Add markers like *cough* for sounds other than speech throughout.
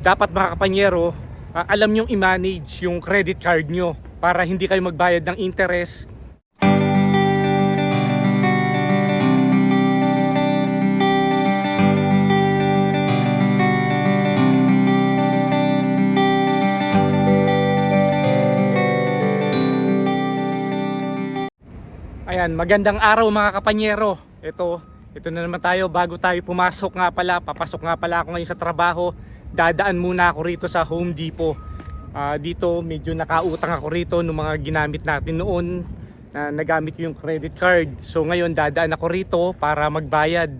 dapat mga kapanyero, ah, alam nyong i-manage yung credit card nyo para hindi kayo magbayad ng interest. Ayan, magandang araw mga kapanyero. Ito, ito na naman tayo bago tayo pumasok nga pala, papasok nga pala ako ngayon sa trabaho. Dadaan muna ako rito sa Home Depot. Ah, dito medyo nakautang ako rito ng mga ginamit natin noon na nagamit yung credit card. So ngayon dadaan ako rito para magbayad.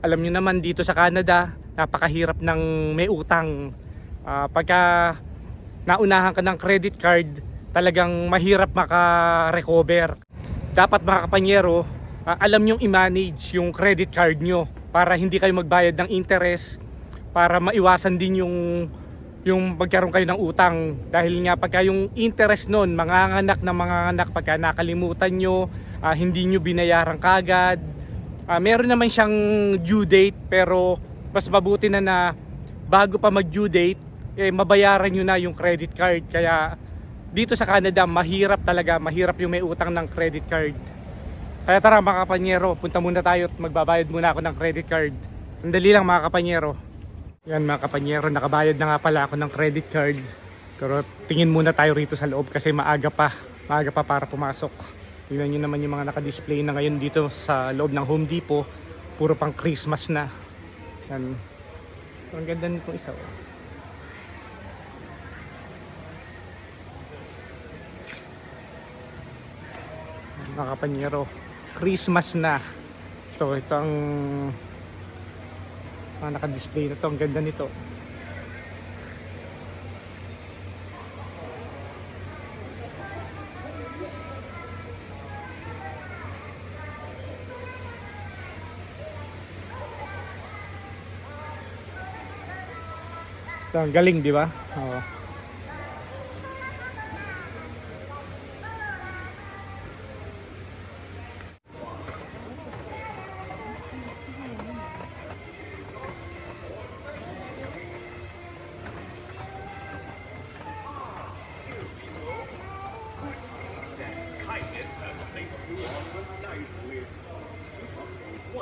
Alam niyo naman dito sa Canada, napakahirap ng may utang. Ah, pagka naunahan ka ng credit card, talagang mahirap maka-recover dapat mga kapanyero, ah, alam nyong i-manage yung credit card nyo para hindi kayo magbayad ng interest para maiwasan din yung yung magkaroon kayo ng utang dahil nga pagka yung interest nun manganganak na manganganak pagka nakalimutan nyo ah, hindi nyo binayaran kagad Ah, meron naman siyang due date pero mas mabuti na na bago pa mag due date eh, mabayaran nyo na yung credit card kaya dito sa Canada, mahirap talaga, mahirap yung may utang ng credit card. Kaya tara mga kapanyero, punta muna tayo at magbabayad muna ako ng credit card. Sandali lang mga kapanyero. Yan mga kapanyero, nakabayad na nga pala ako ng credit card. Pero tingin muna tayo rito sa loob kasi maaga pa. Maaga pa para pumasok. Tingnan nyo naman yung mga nakadisplay na ngayon dito sa loob ng Home Depot. Puro pang Christmas na. Yan. Ang ganda nito isa. Oh. mga kapanyero Christmas na ito ito ang mga naka-display na to. Ang ganda nito. Ito ang galing di ba? Oo.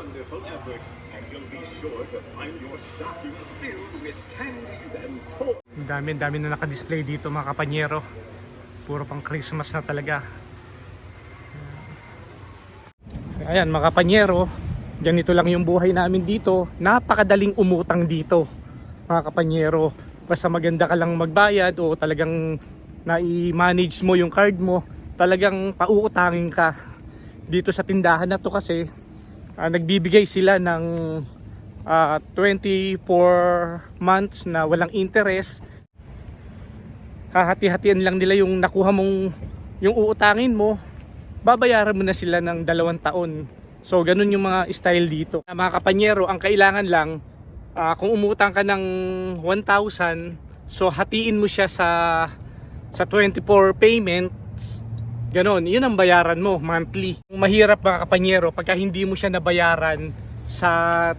Wonderful effort, and you'll be sure to find your stocking filled with candies and toys. Ang dami, dami na naka-display dito mga kapanyero. Puro pang Christmas na talaga. Ayan mga kapanyero, ganito lang yung buhay namin dito. Napakadaling umutang dito mga kapanyero. Basta maganda ka lang magbayad o talagang na-manage mo yung card mo, talagang pauutangin ka. Dito sa tindahan na to kasi ah, nagbibigay sila ng ah, 24 months na walang interest. Hahati-hatian lang nila yung nakuha mong yung uutangin mo. Babayaran mo na sila ng dalawang taon. So ganun yung mga style dito. Ah, mga kapanyero ang kailangan lang ah, kung umutang ka ng 1,000 so hatiin mo siya sa sa 24 payments Ganon, yun ang bayaran mo monthly. Mahirap mga kapanyero pagka hindi mo siya nabayaran sa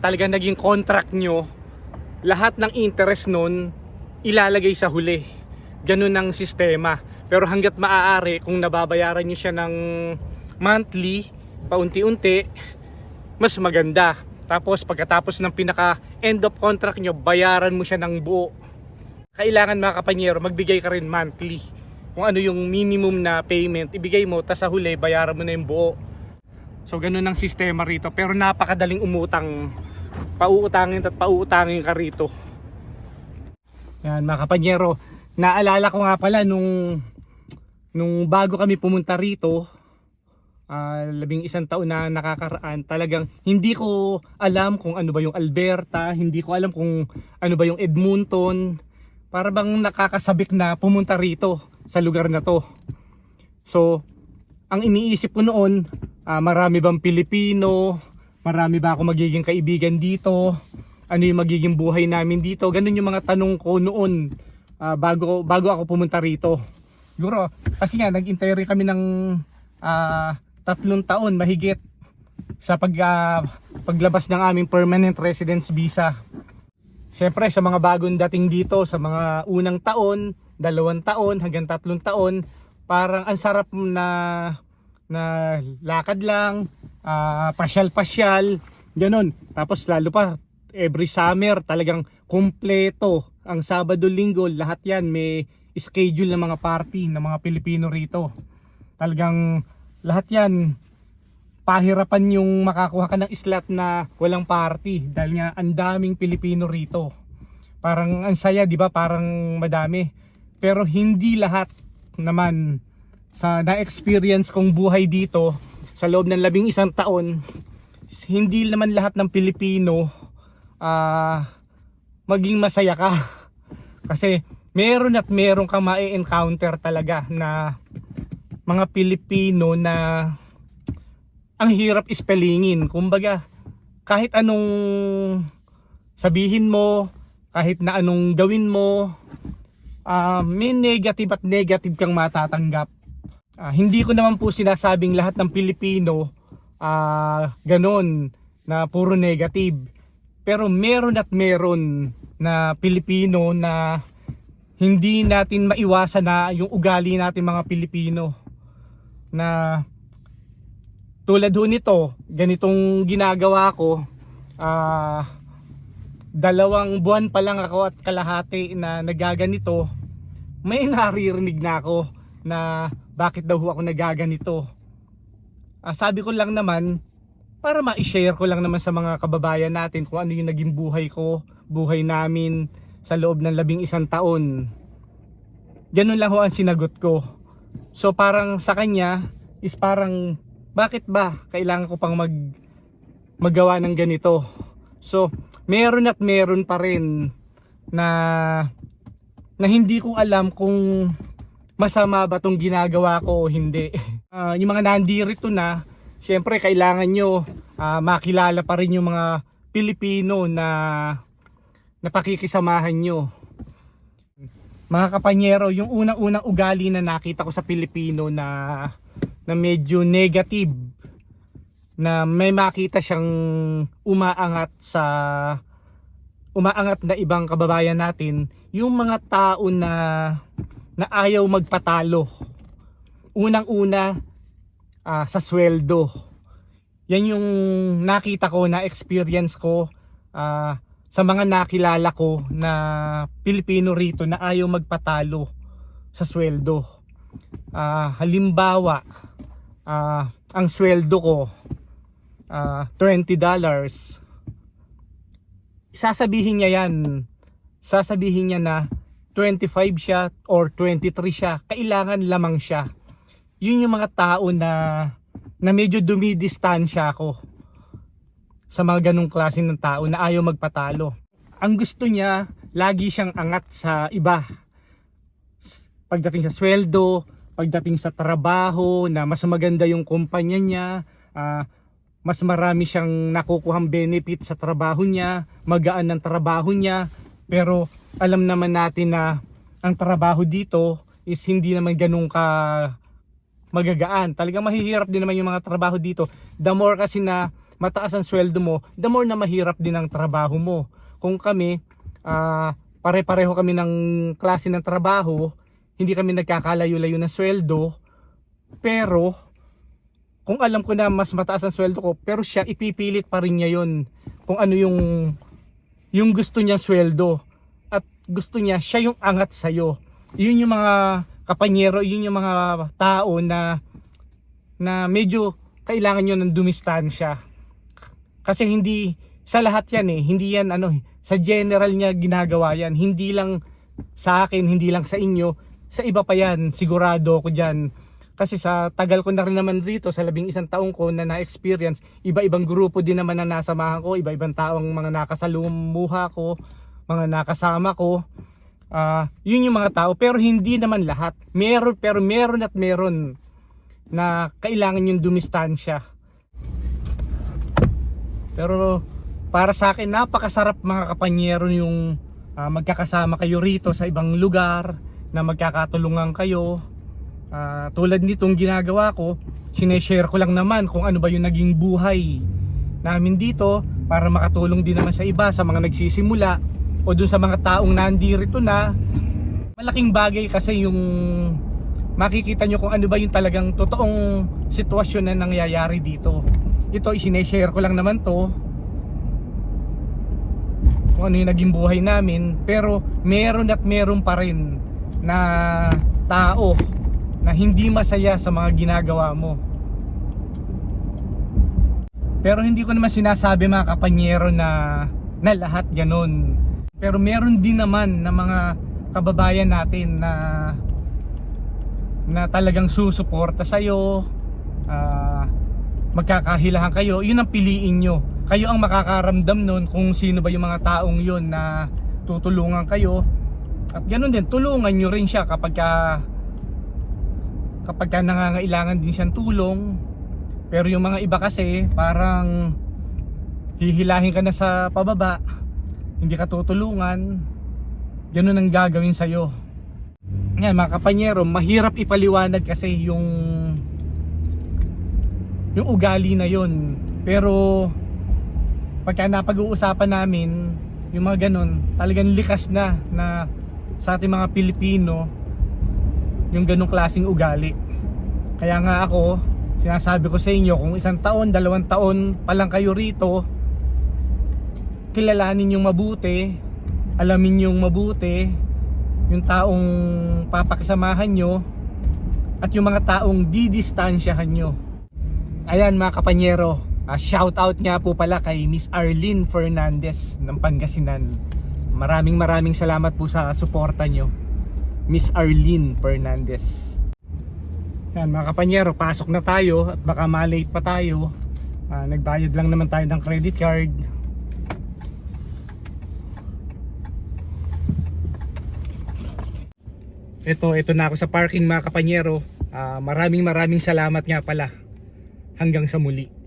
talagang naging contract nyo, lahat ng interest nun ilalagay sa huli. Ganon ang sistema. Pero hanggat maaari, kung nababayaran nyo siya ng monthly, paunti-unti, mas maganda. Tapos pagkatapos ng pinaka end of contract nyo, bayaran mo siya ng buo. Kailangan mga kapanyero, magbigay ka rin monthly kung ano yung minimum na payment, ibigay mo, tas sa huli, bayaran mo na yung buo. So, ganun ang sistema rito. Pero napakadaling umutang. Pauutangin at pauutangin ka rito. Yan, mga kapanyero. Naalala ko nga pala nung, nung bago kami pumunta rito, ah, labing isang taon na nakakaraan, talagang hindi ko alam kung ano ba yung Alberta, hindi ko alam kung ano ba yung Edmonton, para bang nakakasabik na pumunta rito sa lugar na to. So, ang iniisip ko noon, ah, marami bang Pilipino, marami ba ako magiging kaibigan dito, ano yung magiging buhay namin dito, ganun yung mga tanong ko noon ah, bago, bago ako pumunta rito. Siguro, kasi nga, nag-intay kami ng ah, tatlong taon mahigit sa pag, ah, paglabas ng aming permanent residence visa. Siyempre sa mga bagong dating dito, sa mga unang taon, dalawang taon hanggang tatlong taon, parang ang sarap na na lakad lang, ah, pasyal-pasyal, ganun. Tapos lalo pa every summer talagang kumpleto ang Sabado, Linggo, lahat 'yan may schedule ng mga party ng mga Pilipino rito. Talagang lahat 'yan pahirapan yung makakuha ka ng slot na walang party dahil nga ang daming Pilipino rito. Parang ang saya, 'di ba? Parang madami. Pero hindi lahat naman sa na-experience kong buhay dito sa loob ng labing isang taon, hindi naman lahat ng Pilipino ah maging masaya ka. *laughs* Kasi meron at meron kang ma-encounter talaga na mga Pilipino na ang hirap ispellingin. Kumbaga, kahit anong sabihin mo, kahit na anong gawin mo, ah, may negative at negative kang matatanggap. Ah, hindi ko naman po sinasabing lahat ng Pilipino ah ganon na puro negative. Pero meron at meron na Pilipino na hindi natin maiwasan na yung ugali natin mga Pilipino na tulad ho nito, ganitong ginagawa ko, ah dalawang buwan pa lang ako at kalahati na nagaganito, may naririnig na ako na bakit daw ako nagaganito. Ah, sabi ko lang naman, para ma-share ko lang naman sa mga kababayan natin kung ano yung naging buhay ko, buhay namin sa loob ng labing isang taon. Ganun lang ho ang sinagot ko. So parang sa kanya is parang bakit ba kailangan ko pang mag magawa ng ganito? So meron at meron pa rin na na hindi ko alam kung masama ba tong ginagawa ko o hindi. *laughs* Ah, yung mga nandirito na, syempre kailangan nyo ah, makilala pa rin yung mga Pilipino na napakikisamahan nyo. Mga kapanyero, yung unang-unang ugali na nakita ko sa Pilipino na na medyo negative na may makita siyang umaangat sa umaangat na ibang kababayan natin yung mga tao na na ayaw magpatalo. Unang-una ah, sa sweldo. Yan yung nakita ko na experience ko ah, sa mga nakilala ko na Pilipino rito na ayaw magpatalo sa sweldo. Ah, halimbawa ah, ang sweldo ko ah, $20 sasabihin niya yan. Sasabihin niya na 25 siya or 23 siya. Kailangan lamang siya. Yun yung mga tao na na medyo dumidistansya ako sa mga ganong klase ng tao na ayaw magpatalo. Ang gusto niya lagi siyang angat sa iba. Pagdating sa sweldo pagdating sa trabaho na mas maganda yung kumpanya niya ah, mas marami siyang nakukuhang benefit sa trabaho niya, magaan ng trabaho niya, pero alam naman natin na ang trabaho dito is hindi naman ganun ka magagaan. Talagang mahihirap din naman yung mga trabaho dito. The more kasi na mataas ang sweldo mo, the more na mahirap din ang trabaho mo. Kung kami, ah, pare-pareho kami ng klase ng trabaho, hindi kami nagkakalayo-layo ng sweldo, pero kung alam ko na mas mataas ang sweldo ko, pero siya ipipilit pa rin niya yun kung ano yung yung gusto niya sweldo at gusto niya siya yung angat sa iyo. Yun yung mga kapanyero, yun yung mga tao na na medyo kailangan nyo ng dumistansya. Kasi hindi sa lahat yan eh, hindi yan ano, sa general niya ginagawa yan. Hindi lang sa akin, hindi lang sa inyo, sa iba pa yan, sigurado ako dyan. Kasi sa tagal ko na rin naman rito, sa labing isang taong ko na na-experience, iba-ibang grupo din naman na nasamahan ko, iba-ibang taong mga nakasalumuha ko, mga nakasama ko. Ah, yun yung mga tao, pero hindi naman lahat. Meron, pero meron at meron na kailangan yung dumistansya. Pero para sa akin, napakasarap mga kapanyero yung ah, magkakasama kayo rito sa ibang lugar, na magkakatulungan kayo. Ah, tulad nitong ginagawa ko, sineshare ko lang naman kung ano ba yung naging buhay namin dito para makatulong din naman sa iba, sa mga nagsisimula. o dun sa mga taong nandirito na. Malaking bagay kasi yung makikita nyo kung ano ba yung talagang totoong sitwasyon na nangyayari dito. Ito isineshare ko lang naman to. Kung ano yung naging buhay namin. Pero meron at meron pa rin na tao na hindi masaya sa mga ginagawa mo. Pero hindi ko naman sinasabi mga kapanyero na na lahat ganun. Pero meron din naman na mga kababayan natin na na talagang susuporta sa'yo ah magkakahilahan kayo. Yun ang piliin nyo. Kayo ang makakaramdam nun kung sino ba yung mga taong yun na tutulungan kayo. At ganun din tulungan nyo rin siya kapag ka kapag ka nangangailangan din siyang tulong pero yung mga iba kasi parang hihilahin ka na sa pababa hindi ka tutulungan ganun ang gagawin sa'yo. Yan mga kapanyero mahirap ipaliwanag kasi yung yung ugali na yon pero pagka napag-uusapan namin yung mga ganun talagang likas na na sa ating mga Pilipino yung ganung klaseng ugali. Kaya nga ako sinasabi ko sa inyo kung isang taon, dalawang taon pa lang kayo rito kilalanin yung mabuti alamin yung mabuti yung taong papakisamahan nyo at yung mga taong didistansyahan nyo. Ayan mga kapanyero ah, shout out nga po pala kay Miss Arlene Fernandez ng Pangasinan. Maraming maraming salamat po sa suporta nyo Miss Arlene Fernandez yan mga kapanyero pasok na tayo at baka malate pa tayo Ah, nagbayad lang naman tayo ng credit card Ito, ito na ako sa parking mga kapanyero. Ah, maraming maraming salamat nga pala. Hanggang sa muli.